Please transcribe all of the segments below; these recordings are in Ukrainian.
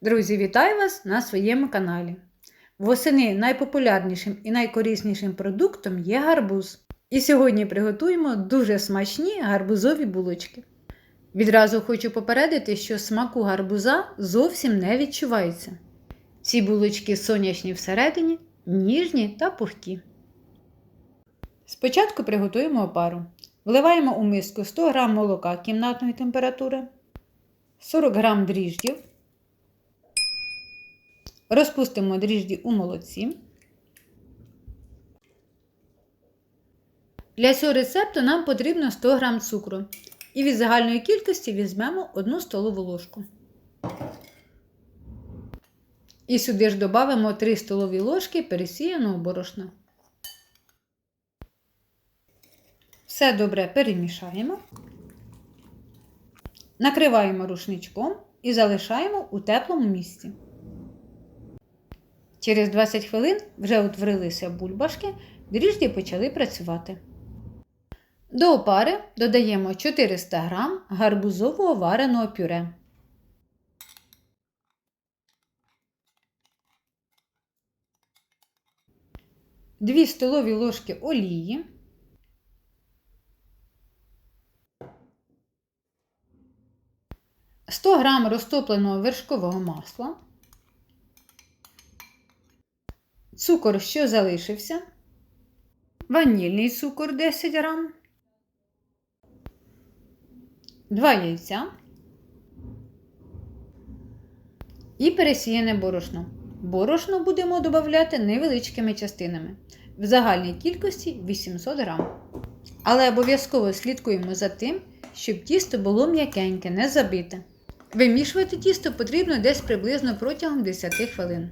Друзі, вітаю вас на своєму каналі. Восени найпопулярнішим і найкориснішим продуктом є гарбуз. І сьогодні приготуємо дуже смачні гарбузові булочки. Відразу хочу попередити, що смаку гарбуза зовсім не відчувається. Ці булочки сонячні всередині, ніжні та пухкі. Спочатку приготуємо опару. Вливаємо у миску 100 г молока кімнатної температури, 40 г дріждів. Розпустимо дріжджі у молоці. Для цього рецепту нам потрібно 100 г цукру. І від загальної кількості візьмемо 1 столову ложку. І сюди ж додамо 3 столові ложки пересіяного борошна. Все добре перемішаємо. Накриваємо рушничком і залишаємо у теплому місці. Через 20 хвилин вже утворилися бульбашки, дріжджі почали працювати. До опари додаємо 400 г гарбузового вареного пюре. Дві столові ложки олії. Сто грам розтопленого вершкового масла. Цукор, що залишився, ванільний цукор 10 грам, 2 яйця і пересіяне борошно. Борошно будемо додавати невеличкими частинами, в загальній кількості 800 грам. Але обов'язково слідкуємо за тим, щоб тісто було м'якеньке, не забите. Вимішувати тісто потрібно десь приблизно протягом 10 хвилин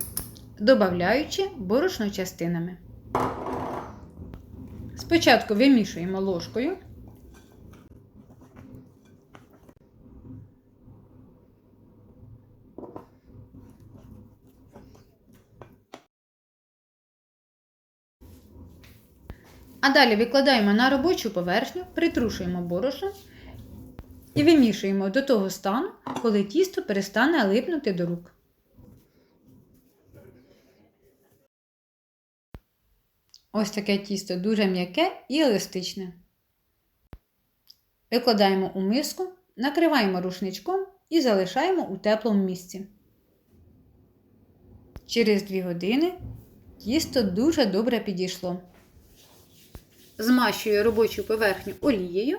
додаючи борошно частинами. Спочатку вимішуємо ложкою. А далі викладаємо на робочу поверхню, притрушуємо борошно і вимішуємо до того стану, коли тісто перестане липнути до рук. Ось таке тісто дуже м'яке і еластичне. Викладаємо у миску, накриваємо рушничком і залишаємо у теплому місці. Через 2 години тісто дуже добре підійшло. Змащую робочу поверхню олією,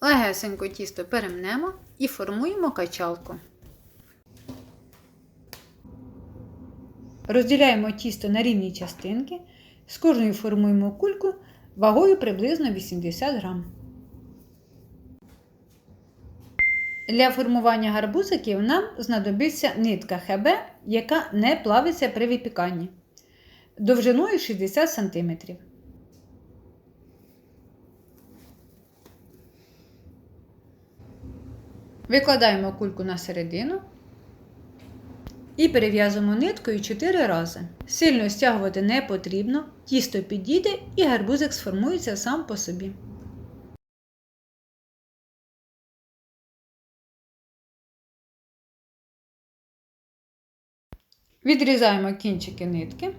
легесенько тісто перемнемо і формуємо качалку. Розділяємо тісто на рівні частинки. З кожної формуємо кульку вагою приблизно 80 грам. Для формування гарбузиків нам знадобиться нитка ХБ, яка не плавиться при випіканні довжиною 60 см. Викладаємо кульку на середину і перев'язуємо ниткою 4 рази. Сильно стягувати не потрібно, тісто підійде і гарбузик сформується сам по собі. Відрізаємо кінчики нитки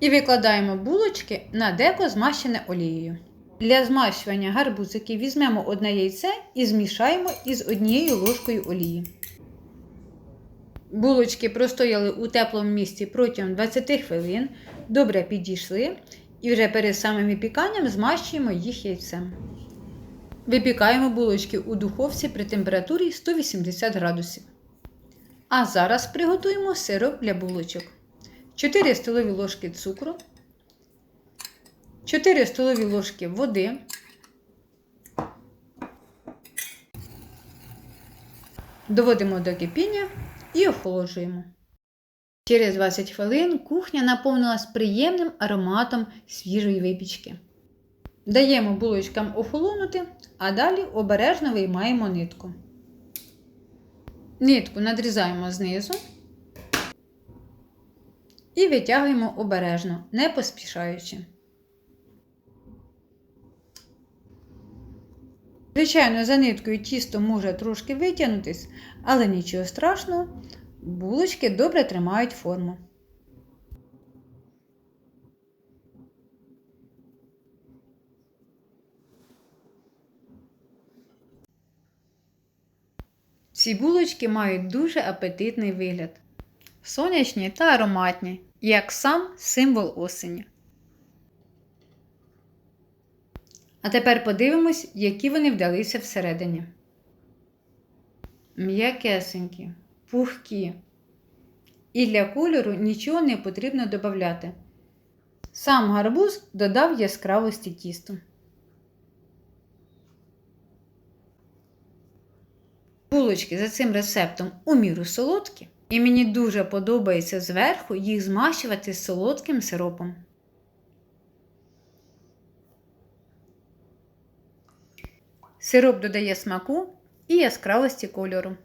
і викладаємо булочки на деко змащене олією. Для змащування гарбузиків візьмемо одне яйце і змішаємо із однією ложкою олії. Булочки простояли у теплому місці протягом 20 хвилин, добре підійшли і вже перед самим випіканням змащуємо їх яйцем. Випікаємо булочки у духовці при температурі 180 градусів. А зараз приготуємо сироп для булочок. 4 столові ложки цукру, 4 столові ложки води. Доводимо до кипіння і охолоджуємо. Через 20 хвилин кухня наповнилась приємним ароматом свіжої випічки. Даємо булочкам охолонути, а далі обережно виймаємо нитку. Нитку надрізаємо знизу і витягуємо обережно, не поспішаючи. Звичайно, за ниткою тісто може трошки витягнутись, але нічого страшного, булочки добре тримають форму. Ці булочки мають дуже апетитний вигляд. Сонячні та ароматні, як сам символ осені. А тепер подивимось, які вони вдалися всередині. М'якесенькі, пухкі. І для кольору нічого не потрібно додати. Сам гарбуз додав яскравості тісту. Булочки за цим рецептом у міру солодкі, і мені дуже подобається зверху їх змащувати солодким сиропом. Сироп додає смаку і яскравості кольору.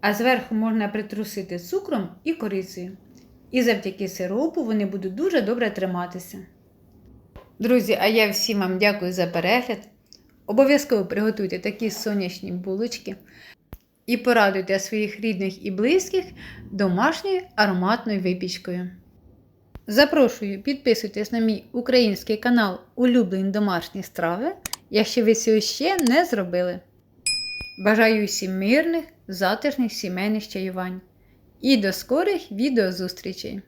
А зверху можна притрусити цукром і корицею. І завдяки сиропу вони будуть дуже добре триматися. Друзі, а я всім вам дякую за перегляд. Обов'язково приготуйте такі сонячні булочки і порадуйте своїх рідних і близьких домашньою ароматною випічкою. Запрошую підписуйтесь на мій український канал Улюблені домашні страви, якщо ви цього ще не зробили. Бажаю всім мирних, затишних сімейних чаювань. І до скорих відеозустрічей!